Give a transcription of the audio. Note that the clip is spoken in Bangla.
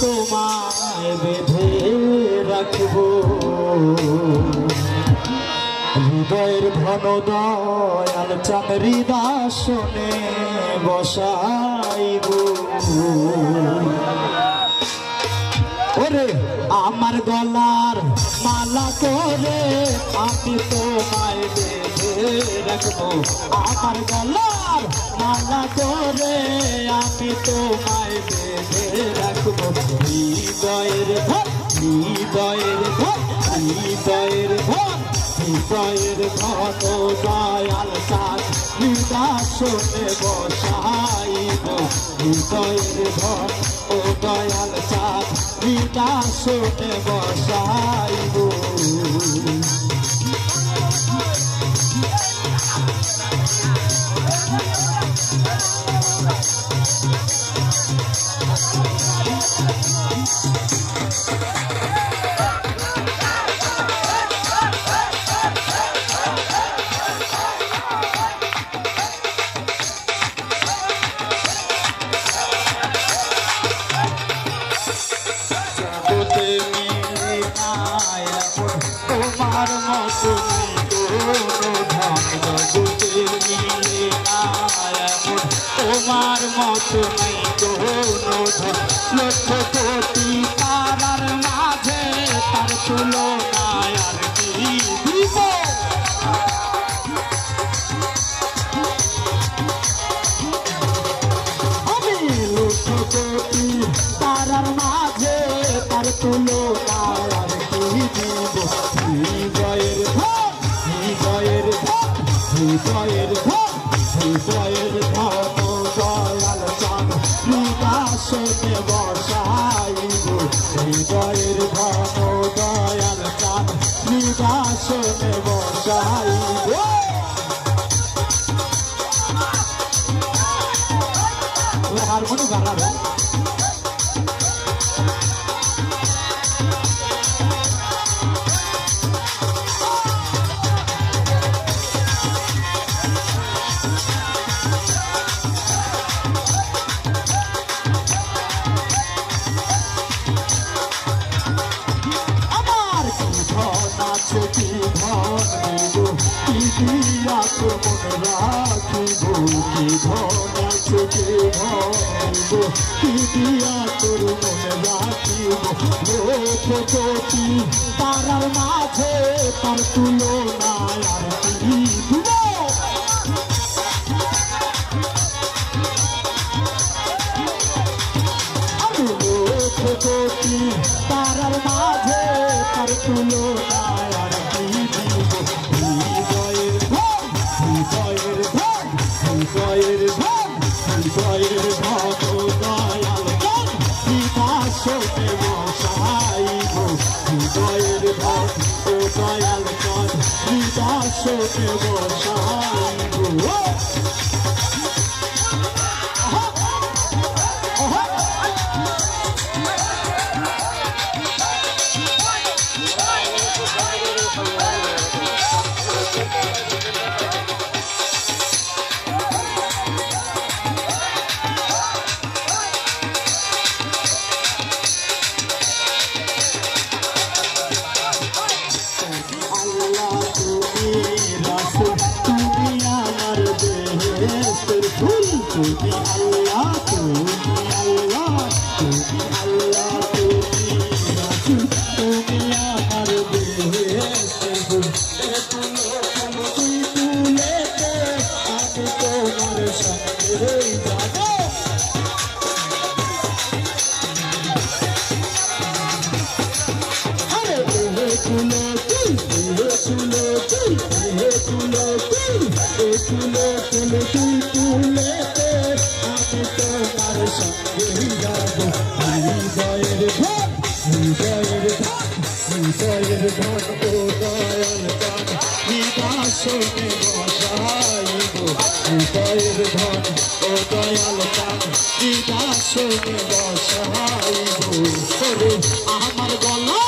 তোমায় বেঁধে রাখব। হৃদয়ের ঘন দয়াল চামরিদাসনে বসাইব। ওরে আমার গলার মালা করে আমি তোমায় রাখব। আমার গলার মালা করে আমি তোমায় বেঁধে রাখব। হৃদয়ের ধর হৃদয়ের ধর হৃদয়ের ধর হৃদয়ের ঘন দয়াল চাঁদ হৃদাসনে বসাইব। হৃদয়ের ঘন ও দয়াল চাঁদ হৃদাসনে বসাইব জগতে তোমার মতো তোমার মতো নেই কোনো লক্ষ কোটি তারার মাঝে তার মাঝে তার তুলনায় হৃদয়ের ধন হৃদয়ের ধন, দয়াল চাঁদ নিদাসনে বসাইব হৃদয়ের ধন, দয়াল চাঁদ নিদাসনে বসাইব হারমোনি বাড়াবে ধন নিব দিয়া তোর মনে রাখিব। তারার মাঝে তার তুলনায় আর বিকাশে বসাইব এ তুলো তুই এ তুলো তুই এ তুই তুলেতে আমি তোমার সঙ্গে যাব হৃদয়ের ধন হৃদয়ের ধন হৃদয়ের ধন ও দয়াল ধন হৃদাসনে বসাইব হৃদয়ের ধন ও দয়াল ধন হৃদাসনে বসাইব আমার গলার